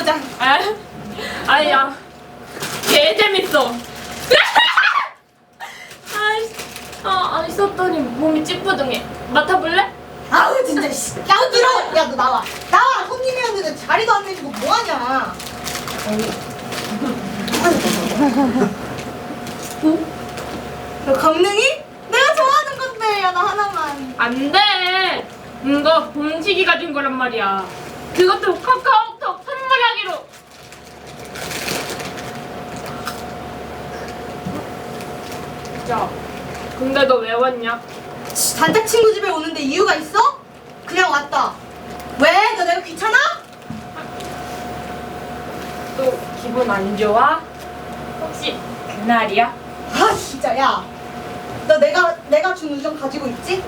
보자. 아, 아야, 개 재밌어. 아, 아니 썼더니 몸이 찌뿌둥해. 맡아볼래? 아우 진짜 씨. 야 들어. 야너 나와. 나와. 손님이었는데 자리도 안 내주고 뭐 하냐. 너 강릉이? 내가 좋아하는 건데 야 나 하나만. 안 돼. 이거 봉식이가 준 거란 말이야. 그것도 카카오톡 선물하기로. 야, 근데 너 왜 왔냐? 치, 단짝 친구 집에 오는데 이유가 있어? 그냥 왔다. 왜? 너 내가 귀찮아? 또 기분 안 좋아? 혹시 그날이야? 아 진짜 야. 너 내가 내가 준 우정 가지고 있지?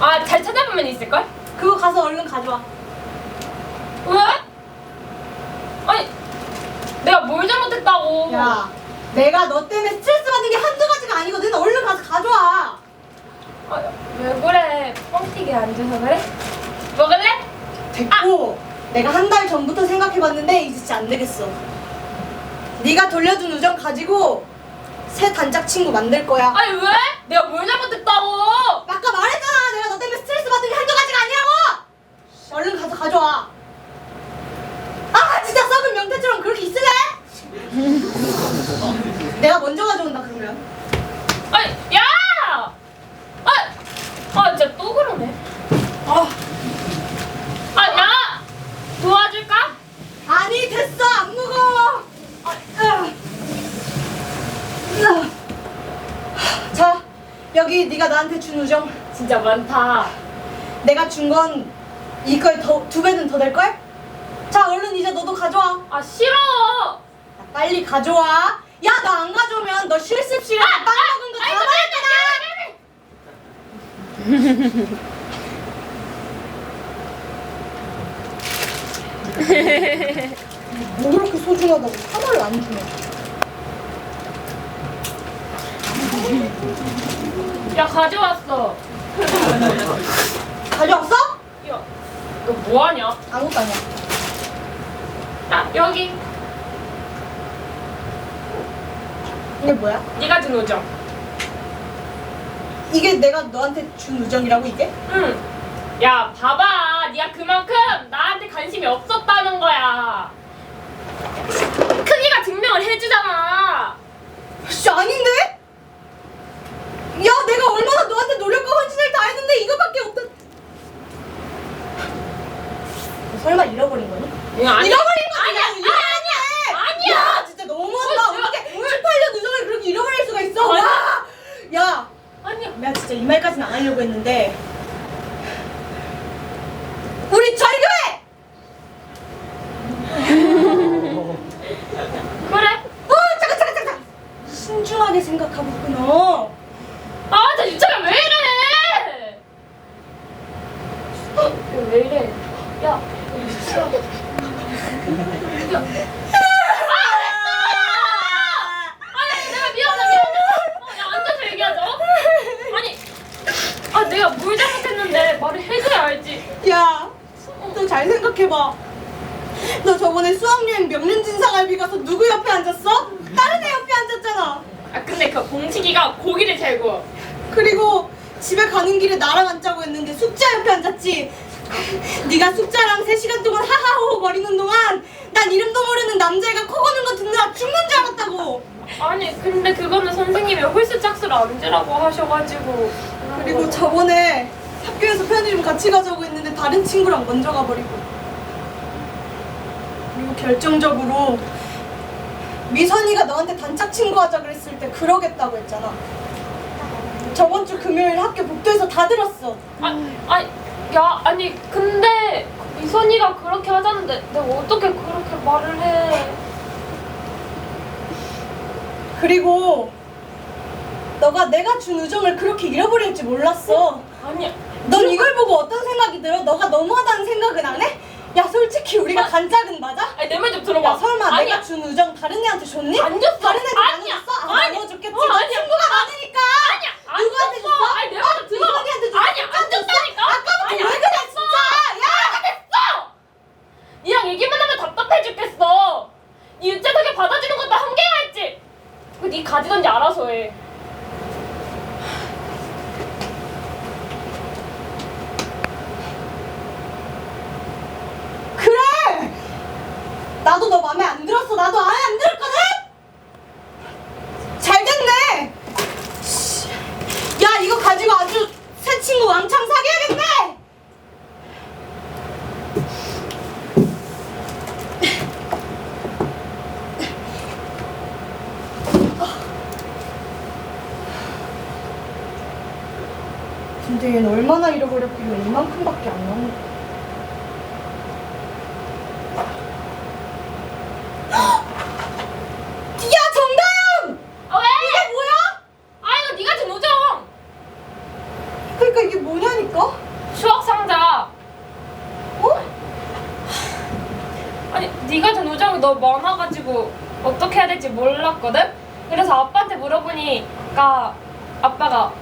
아, 잘 찾아보면 있을걸? 그거 가서 얼른 가져와. 왜? 아니, 내가 뭘 잘못했다고? 야, 내가 너 때문에 스트레스 받는 게 한두 가지가 아니거든. 얼른 가서 가져와. 아, 왜 그래? 뻥튀기 안 줘서 그래? 먹을래? 됐고, 내가 한 달 전부터 생각해봤는데 이제 진짜 안 되겠어. 네가 돌려준 우정 가지고 새 단짝 친구 만들 거야. 아니 왜? 내가 뭘 잘못했다고? 아까 말했잖아. 내가 너 때문에 스트레스 받는 게 한두 가지가 아니라고. 씨, 얼른 가서 가져와. 아, 진짜 썩은 명태처럼 그렇게 있으래? 내가 먼저 가져온다 그러면. 아니 야! 아, 아 진짜 또 그러네. 어, 아 야! 도와줄까? 아니 됐어 안 무거워. 아, 으. 으. 자, 여기 네가 나한테 준 우정. 진짜 많다. 내가 준 건 이거에 더, 두 배는 더 될 걸? 자, 얼른 이제 너도 가져와. 아 싫어. 야, 빨리 가져와. 야, 너 안 가져오면 너 실습실에서 빵 먹은 거 다 아이고, 말할 거다. 뭐 그렇게 소중하다고 하나를 안 주냐? 야 가져왔어. 가져왔어? 야, 너 뭐하냐? 아무것도 아니야. 야 여기 이게 뭐야? 네가 준 우정. 이게 내가 너한테 준 우정이라고 이게? 응. 야 봐봐, 네가 그만큼 나한테 관심이 없었다는 거야. 크기가 증명을 해주잖아. 씨 아닌데? 야 내가 얼마나 너한테 노력과 헌신을 다 했는데 이거밖에 없다 너 설마 잃어버린 거니? 이거 아니- 잃어버린 거지 아니야, 아니야 아니야. 야 진짜 너무한다 뭘, 어떻게 뭘. 18년 누정을 그렇게 잃어버릴 수가 있어 아니. 와! 야 아니야. 내가 진짜 이 말까지는 안 하려고 했는데 우리 절교해! 그래? 어 잠깐 잠깐 잠깐 신중하게 생각하고 끊어 아, 나 유차가 왜 이래? 어, 왜 이래? 야, 유차. 야. 아, 아니, 내가 미안해, 미안해. 어, 야, 앉아서 얘기하자. 어? 아니, 아, 내가 뭘 잘못했는데 말을 해줘야 알지. 야, 너 잘 생각해봐. 너 저번에 수학여행 명륜진상알비 가서 누구 옆에 앉았어? 다른 애 옆에 앉았잖아. 아, 근데 그 봉식이가 고기를 잘 구워. 그리고 집에 가는 길에 나랑 앉자고 했는데 숙자 옆에 앉았지. 네가 숙자랑 3시간 동안 하하호호 거리는 동안 난 이름도 모르는 남자애가 코 고는 거 듣느라 죽는 줄 알았다고. 아니, 근데 그거는 선생님이 홀수 앉으라고 하셔가지고. 그리고 저번에 학교에서 편의점 같이 가자고 했는데 다른 친구랑 먼저 가버리고 그리고 결정적으로 미선이가 너한테 단짝 친구 하자 그랬을 때 그러겠다고 했잖아 저번 주 금요일 학교 복도에서 다 들었어 아, 아니, 야, 아니, 근데 미선이가 그렇게 하자는데 내가 어떻게 그렇게 말을 해? 그리고 너가 내가 준 우정을 그렇게 잃어버릴 줄 몰랐어. 아니, 넌 이걸 보고 어떤 생각이 들어? 너가 너무하다는 생각은 안 해? 야 솔직히 우리가 아. 간짝은 맞아? 아니 내 말 좀 들어봐. 야 설마 아니야. 내가 준 우정 다른 애한테 줬니? 안 줬어. 다른 애한테 안 줬어? 안 아니야. 나눠줬겠지? 어, 아니야. 친구가 아, 많으니까. 아니야. 안 누구한테 줬어? 아니 내가 아, 들어. 이선이한테 줬어? 아니야. 안 줬다니까. 아까부터 왜 그래 진짜? 얘기만 하면 답답해 죽겠어. 니 윤재석이 받아주는 것도 한계가 있지. 그네 가지던지 알아서 해. 물어보니까 아빠가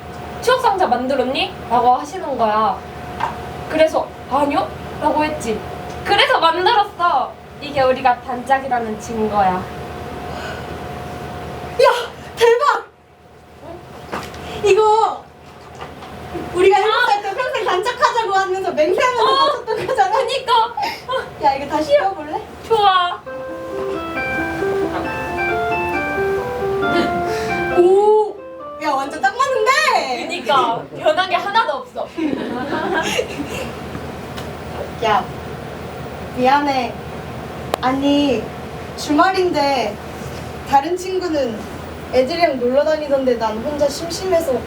추억 상자 만들었니? 라고 하시는 거야. 그래서 아니요? 라고 했지. 그래서 만들었어. 이게 우리가 단짝이라는 증거야. 야 그니까 변한 게 하나도 없어. 야 미안해. 아니 주말인데 다른 친구는 애들이랑 놀러 다니던데 난 혼자 심심해서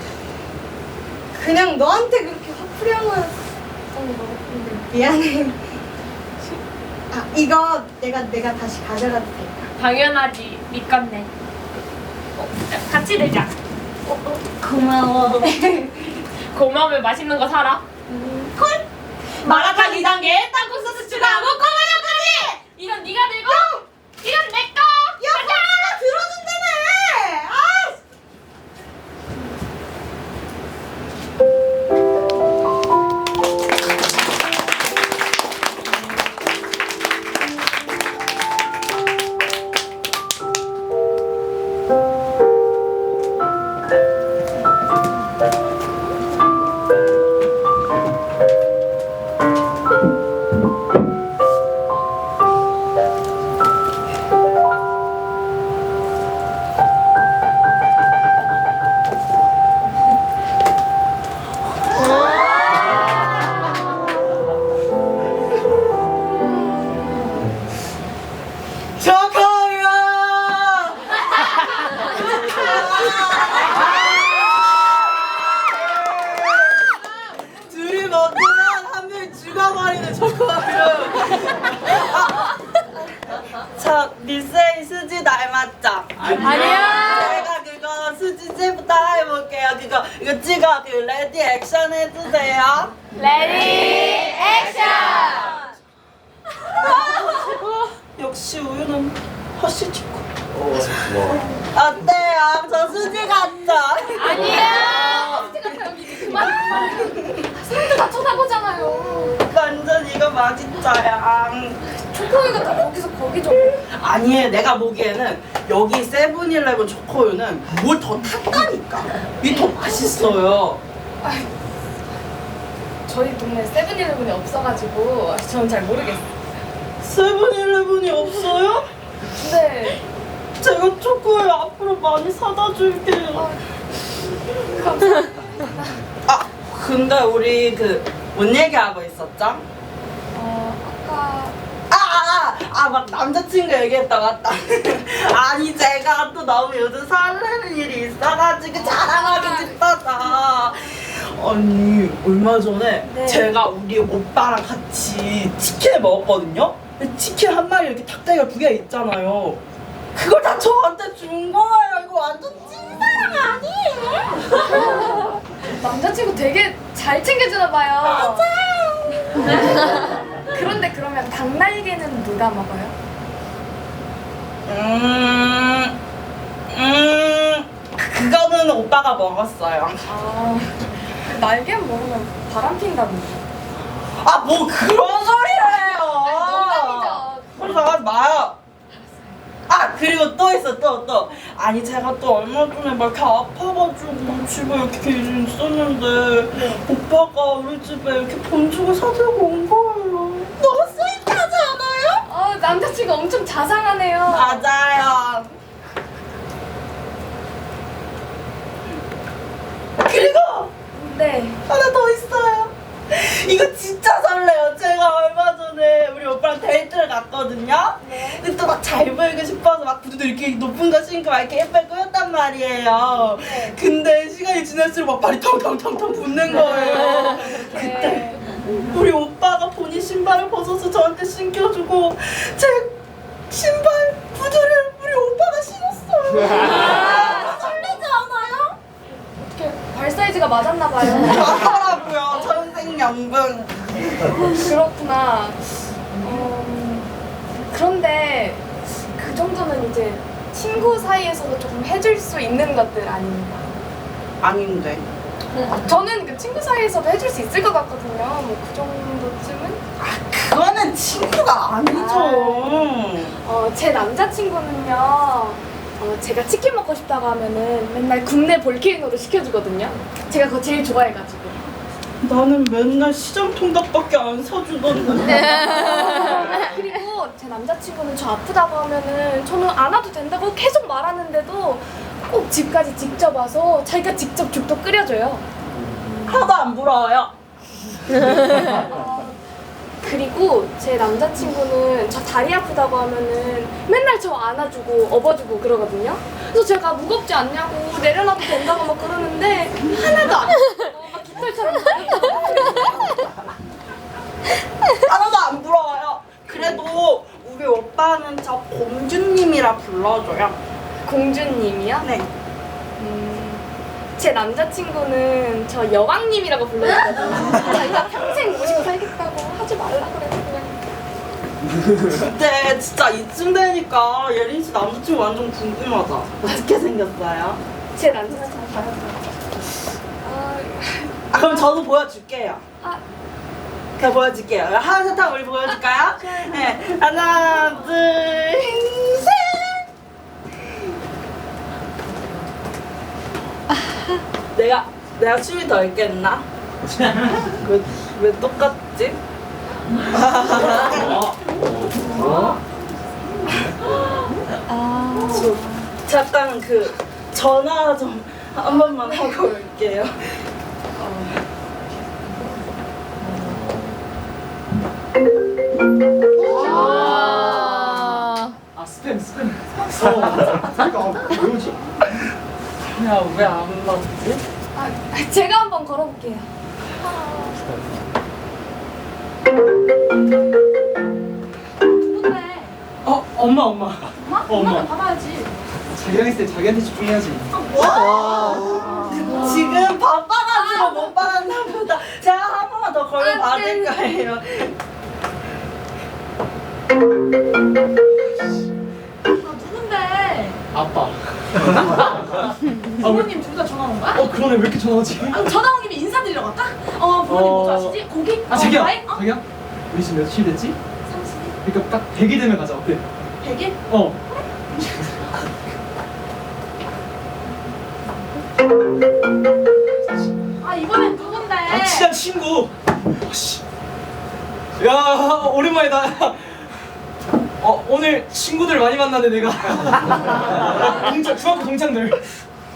그냥 너한테 그렇게 화풀이한 거였던 거 같은데 미안해. 아 이거 내가 내가 다시 가져가도 될까? 당연하지. 믿겠네. 어, 같이 내자. 고마워. 고마우면 맛있는 거 사라. 콜. 마라탕 2단계 땅콩 소스 추가하고 콩마요까지. 이건 네가 들고, 이건 내 거. 야, 하 아니야. 제가 그거 수지 씨부터 해볼게요. 그거 이거 찍어 그 레디 액션 해주세요. 레디 액션. 역시 우유는 훨씬 좋고. 어때요? 저 수지 같죠? 아니야. 그만. 사람들 다 쳐다보잖아요. 완전 이거 맛있어요. 초코우유가 다 거기서 거기 좀. 아니 내가 보기에는 여기 세븐일레븐 초코우유는 뭘 더 탔다니까 이게 더 맛있어요 저희 동네 세븐일레븐이 없어가지고 저는 잘 모르겠어요. 세븐일레븐이 없어요? 근데 제가 초코우유 앞으로 많이 사다 줄게요 감사합니다. 아 근데 우리 그 뭔 얘기하고 있었죠? 어 아까 아아아막 남자친구 얘기했다 맞다 아니 제가 또 너무 요즘 설레는 일이 있어가지고 자랑하기 싶어서 아니 얼마 전에 네. 제가 우리 오빠랑 같이 치킨을 먹었거든요 치킨 한 마리 이렇게 닭다리가 두 개 있잖아요 그걸 다 저한테 준 거예요 이거 완전 찐사랑 아니에요? 남자친구 되게 잘 챙겨주나 봐요. 맞아요. 그런데 그러면 닭날개는 누가 먹어요? 음... 음... 그- 그거는 오빠가 먹었어요 아 날개 먹으면 바람 핀다던데. 아 뭐 그런 소리를 해요 농담이죠. 그래서 하지 마요 아 그리고 또 있어 또 또. 아니 제가 또 얼마 전에 막 이렇게 아파가지고 집에 이렇게 있었는데 오빠가 우리 집에 이렇게 본죽을 사들고 온 거예요. 너무 스윗하지 않아요? 어, 남자친구 엄청 자상하네요. 맞아요. 그리고 네. 하나 더 있어요. 이거 진짜 설레요. 제가 얼마 전에 우리 오빠랑 데이트를 갔거든요. 근데 또 막 잘 보이고 싶어서 막 구두도 이렇게 높은 거 신고 막 이렇게 예쁘게 꾸몄단 말이에요. 근데 시간이 지날수록 막 발이 텅텅텅텅 붙는 거예요. 네. 우리 오빠가 본인 신발을 벗어서 저한테 신겨주고 제 신발 구두를 우리 오빠가 신었어요. 설레지 않아요? 어떻게 발 사이즈가 맞았나 봐요. 천생연분. 그렇구나. 음, 그런데 그 정도는 이제 친구 사이에서도 조금 해줄 수 있는 것들 아닙니까? 아닌데. 저는 그 친구 사이에서도 해줄 수 있을 것 같거든요. 뭐 그 정도쯤은? 그거는 친구가 아니죠. 어, 제 남자친구는요. 어, 제가 치킨 먹고 싶다고 하면은 맨날 국내 볼케이노를 시켜주거든요. 제가 그거 제일 좋아해가지고. 나는 맨날 시장 통닭밖에 안 사주던데. 그리고 제 남자친구는 저 아프다고 하면은 저는 안 와도 된다고 계속 말하는데도 꼭 집까지 직접 와서 자기가 직접 죽도 끓여줘요. 하나도 안 부러워요. 그리고 제 남자친구는 저 다리 아프다고 하면은 맨날 저 안아주고 업어주고 그러거든요. 그래서 제가 무겁지 않냐고 내려놔도 된다고 막 그러는데 하나도 안 깃털처럼 하나도 안 부러워요. 그래도 우리 오빠는 저 공주님이라 불러줘요. 공주님이요? 네. 음, 제 남자친구는 저 여왕님이라고 불러주거든요. 자기가 평생 모시고 살겠다고 하지 말라 그래서 그냥 근데 진짜 이쯤 되니까 예린 씨 남자친구 완전 궁금하다. 어떻게 생겼어요? 제 남자친구 아, 아, 그럼 저도 보여줄게요. 아, 제가 보여줄게요. 하나, 셋 하고 우리 보여줄까요? 네. 하나, 둘, 셋! 내가, 내가 춤이 더 있겠나? 왜, 왜 똑같지? 저, 잠깐 그, 전화 좀 한 번만 하고 올게요. 아 스팸 스팸 어 그러니까 왜 오지? 야, 왜안 받지? 아, 제가 한번 걸어볼게요. 누군데? 어 엄마 엄마 엄마? 어, 엄마. 엄마는 받아야지. 자기랑 있을 때 자기한테 집중해야지 지금 바빠가지고 못 받았나 보다. 제가 한 번만 더 걸면 아, 받을 네. 거예요. 아 누군데? 아빠 부모님 둘 다 전화 온 거야? 어 그러네 왜 이렇게 전화하지? 아, 전화 온 김에 인사드리러 갈까? 어 부모님 뭐 어. 좋아하시지? 고기? 아 어, 자기야 과일? 어? 자기야 우리 지금 며칠 됐지? 30일? 그러니까 딱 100일 되면 가자 어때? 100일? 어 아 이번엔 누군데? 아, 친한 친구 아씨 야 오랜만이다 어 오늘 친구들 많이 만나네 내가 동창 중학교 동창들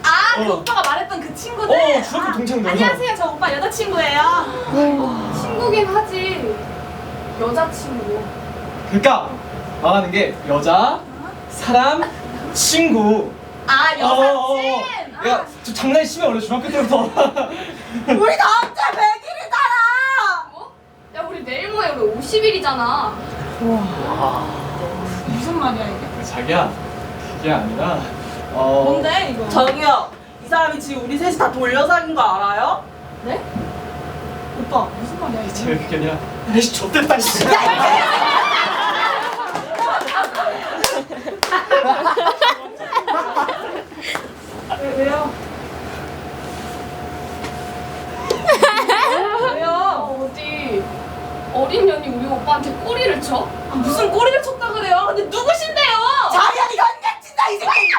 아, 그 어. 오빠가 말했던 그 친구들. 어 중학교 동창들 안녕하세요, 저 오빠 여자친구예요. 친구긴 하지. 여자친구. 그러니까 말하는 게 여자 사람 친구 아 어, 어, 어. 여사친. 아, 야, 좀 장난이 심해 원래 중학교 때부터. 우리 다음 주에 100일이잖아! 뭐? 야, 우리 내일 모레 우리 50일이잖아. 무슨 말이야 이게? 자기야, 그게 아니라. 어. 뭔데 이거? 저기요, 이 사람이 지금 우리 셋이 다 돌려사귄 거 알아요? 네? 오빠 무슨 말이야 이게? 제가 그게 아니라. 에이씨, 좆됐다, 씨. 왜, 왜요? 왜요? 어디 어린 년이 우리 오빠한테 꼬리를 쳐? 아, 무슨 꼬리를 쳤다 그래요? 근데 누구신데요? 자연이 건강진다 이 새끼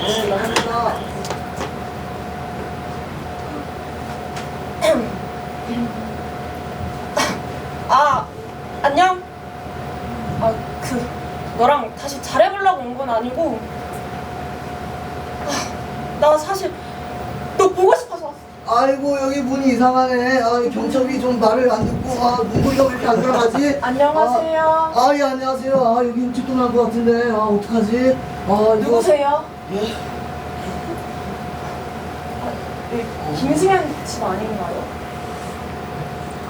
네 나갑니다 아 안녕. 아 그 너랑 다시 잘해보려고 온 건 아니고. 아, 나 사실 너 보고 싶어서 왔어. 아이고 여기 문이 이상하네. 아, 이 경첩이 좀 말을 안 듣고 아 문고리가 왜 이렇게 안 들어가지? 안녕하세요. 아, 예 안녕하세요. 아 여기 일찍 끝난 것 같은데 아 어떡하지? 아 이거 누구세요? 예? 네, 김승현 집 아닌가요?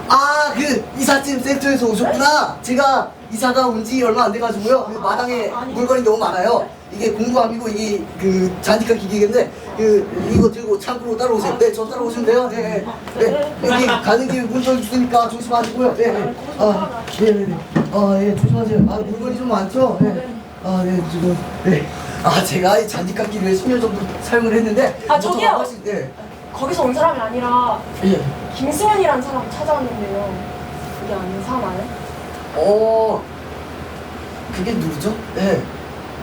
아, 그 이삿짐 센터에서 오셨구나. 제가 이사가 온 지 얼마 안 돼가지고요. 그 마당에 물건이 너무 많아요. 이게 공구함이고 이게 그 잔디카 기계인데 그 이거 들고 창고로 따라오세요. 네, 저 따라오시면 돼요. 네, 네. 여기 가는 길에 문 열주시니까 조심하시고요. 네, 네. 아, 네, 네, 네. 아, 예, 조심하세요. 아, 물건이 좀 많죠? 네. 아, 네, 지금 네. 아, 제가 이 잔디깎기를 10년 정도 사용을 했는데 아, 저기요. 훨씬- 네. 거기서 온 사람이 아니라 예. 김승현이라는 사람 찾아왔는데요. 그게 아닌 사나요? 어, 그게 누구죠? 네.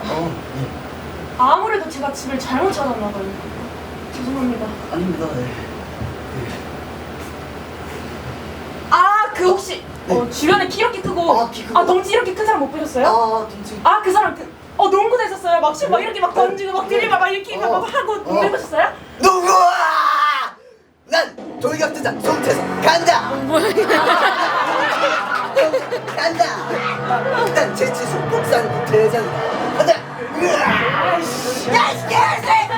어, 예. 아무래도 제가 집을 잘못 찾았나 봐요. 죄송합니다. 아닙니다. 네. 아, 그 혹시 네. 어, 주변에 키 이렇게 크고 아, 키 크고. 아, 덩치 이렇게 큰 사람 못 보셨어요? 아, 동치. 아, 그 사람 그, 어 농구도 했었어요. 막슛막 이렇게 막 던지고 막 들이막 막 이렇게 막, 어. 막 하고 농구 어. 해보셨어요? 누구야? 난 돌격투장 송태석 간다. 간다. 난 제치수 복산 대장이다. 간다. 야, 이 개새끼!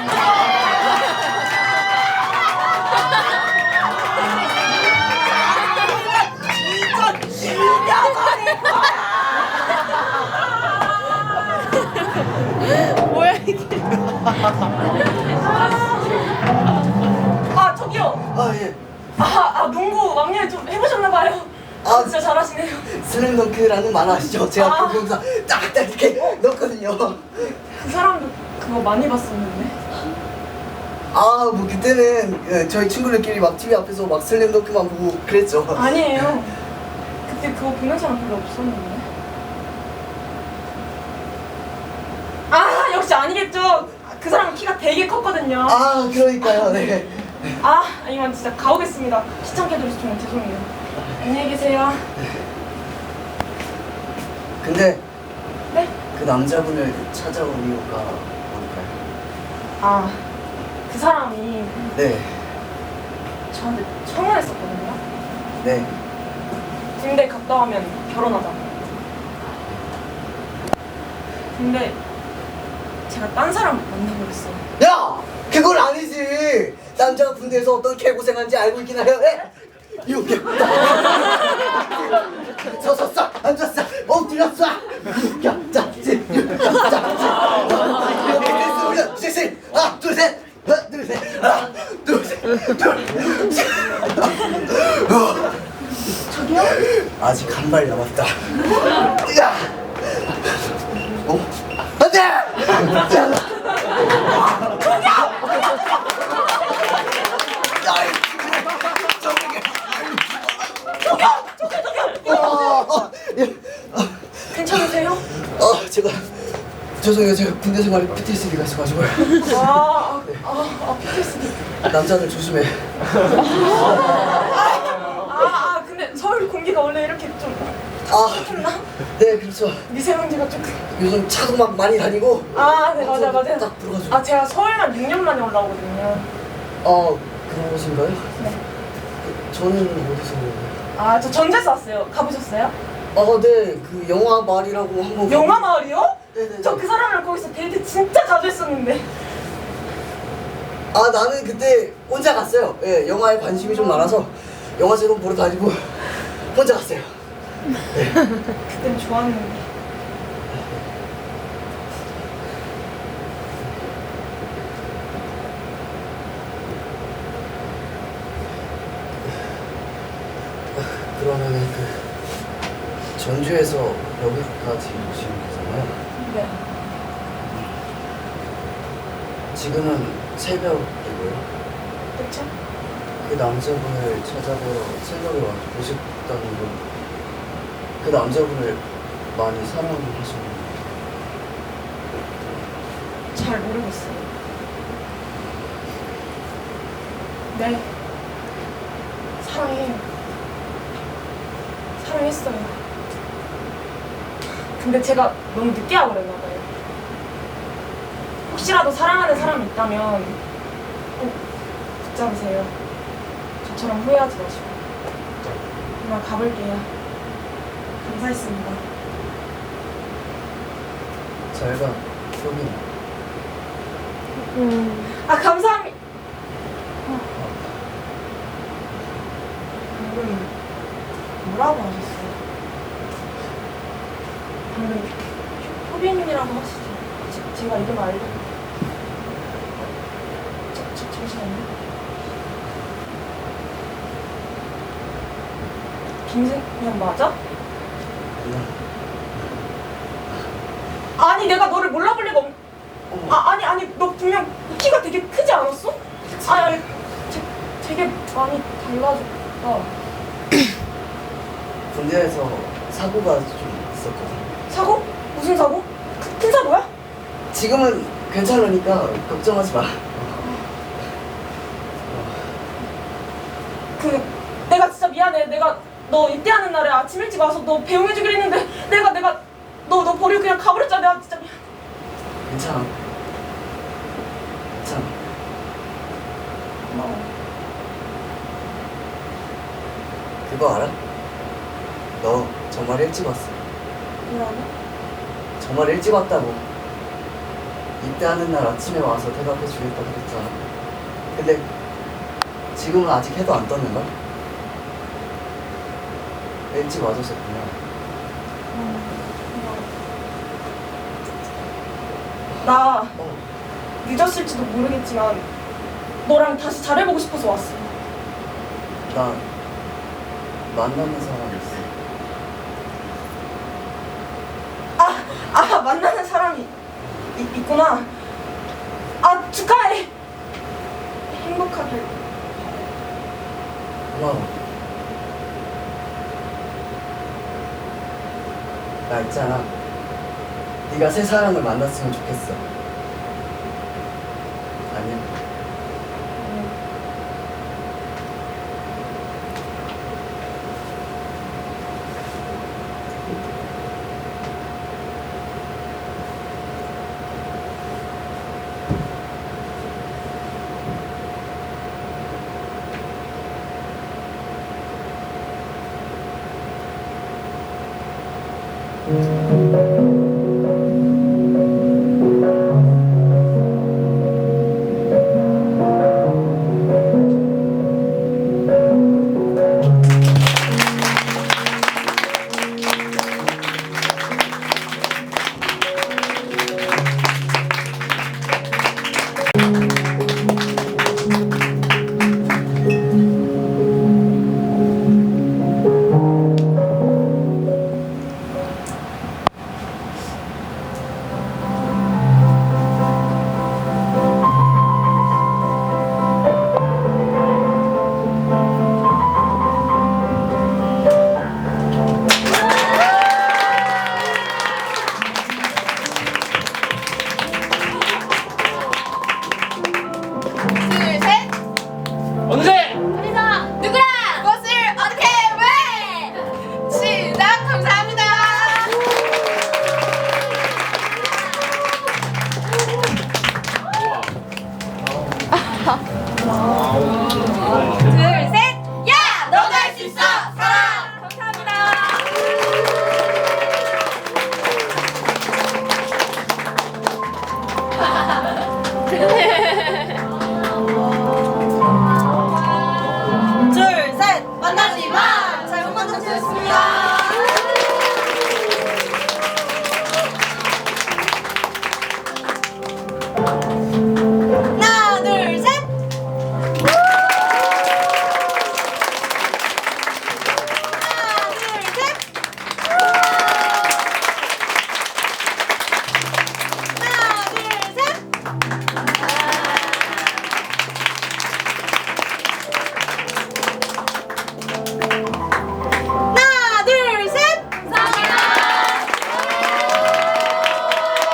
진짜 죽여버릴 뭐야 이게? 아, 예. 아, 아 농구 왕년에 좀 해보셨나 봐요. 아. 진짜 잘하시네요. 슬램덩크라는 만화 아시죠? 제가 아. 거기서 딱딱 이렇게 넣거든요. 그 사람도 그거 많이 봤었는데. 아, 뭐 그때는 그 저희 친구들끼리 막 TV 앞에서 막 슬램덩크만 보고 그랬죠. 아니에요. 그때 그거 보는 사람 별로 없었는데. 아 역시 아니겠죠. 그 사람 키가 되게 컸거든요. 아, 그러니까요. 네. 아 이만 진짜 가보겠습니다. 시청자들이 정말 죄송해요. 안녕히 계세요. 근데 네? 그 남자분을 찾아온 이유가 뭘까요? 아 그 사람이 네, 저한테 청혼했었거든요. 네. 군대 갔다 오면 결혼하자. 근데 제가 딴 사람 만나버렸어요. 야, 그건 아니지. 남자가 군대에서 어떤 개고생한지 알고 있긴 해요. 네. 이렇게 서서 쏴 앉았어. 격자지 격자지 이렇게 됐으면 셋셋 하나 둘 셋. 하나 하나 둘 셋 둘 셋. 저기요? 아직 한 발 남았다. 야! 어? 안돼 괜찮으세요? 아 제가 죄송해요 제가 군대 생활에 PTSD가 있어가지고 아, 아, 아, 아, PTSD. 남자들 조심해 아, 아, 근데 서울 공기가 원래 이렇게 좀 좋나? 아네 그렇죠 미세먼지가 조금. 요즘 차도 막 많이 다니고 아, 네, 맞아, 맞아. 딱 불어가지고 아, 제가 서울만 6년 만에 올라오거든요. 아 그런 것인가요? 네. 그, 저는 어디서 아, 저 전제서 왔어요. 가보셨어요? 아네그 영화 말이라고 한번 영화 마을이요? 저 그 사람을 거기서 데이트 진짜 자주 했었는데. 아 나는 그때 혼자 갔어요. 예, 영화에 관심이 좀 많아서 영화 제목 보러 다니고 혼자 갔어요. 네. 그땐 좋았는데. 그러면은 그 전주에서 여기까지 오신 거. 지금은 새벽이고요. 그쵸? 그 남자분을 찾아보러 새벽에 와 보셨다는 건 그 남자분을 많이 사랑하시는 잘 모르겠어요. 네. 사랑해요. 사랑했어요. 근데 제가 너무 늦게 하고 그랬나 봐요. 혹시라도 사랑하는 사람이 있다면 꼭 붙잡으세요. 저처럼 후회하지 마시고. 그만 가볼게요. 감사했습니다. 잘가 효빈 아 감사합니다. 방금 뭐라고 하셨어요? 방금 효빈이라고 하시죠? 제, 제가 이름 알고 저, 저, 잠시만요. 김승현 맞아? 아니 내가 너를 몰라볼 리가 없. 아 아니 아니 너 분명 키가 되게 크지 않았어? 아니 아니 되, 되게 많이 달라졌다. 군대에서 사고가 좀 있었거든 사고? 무슨 사고? 큰, 큰 사고야? 지금은 괜찮으니까 걱정하지 마 그 내가 진짜 미안해. 내가 너 입대하는 날에 아침 일찍 와서 너 배웅해주기로 했는데 내가 내가 너 너 버리고 그냥 가버렸잖아. 내가 진짜 미안. 괜찮아 괜찮아 고마워. 그거 알아? 너 정말 일찍 왔어 뭐라고? 정말 일찍 왔다고 입대하는 날 아침에 와서 대답해 주겠다고 그랬잖아 근데 지금은 아직 해도 안 떴는걸? 일찍 와줘서 고마워 나 어, 늦었을지도 모르겠지만 너랑 다시 잘해보고 싶어서 왔어. 나 만나는 사람 있어 아, 아 만나는 사람이 이- 있구나. 아 축하해. 행복하길. 고마워 나 있잖아. 네가 새 사랑을 만났으면 좋겠어. 아니야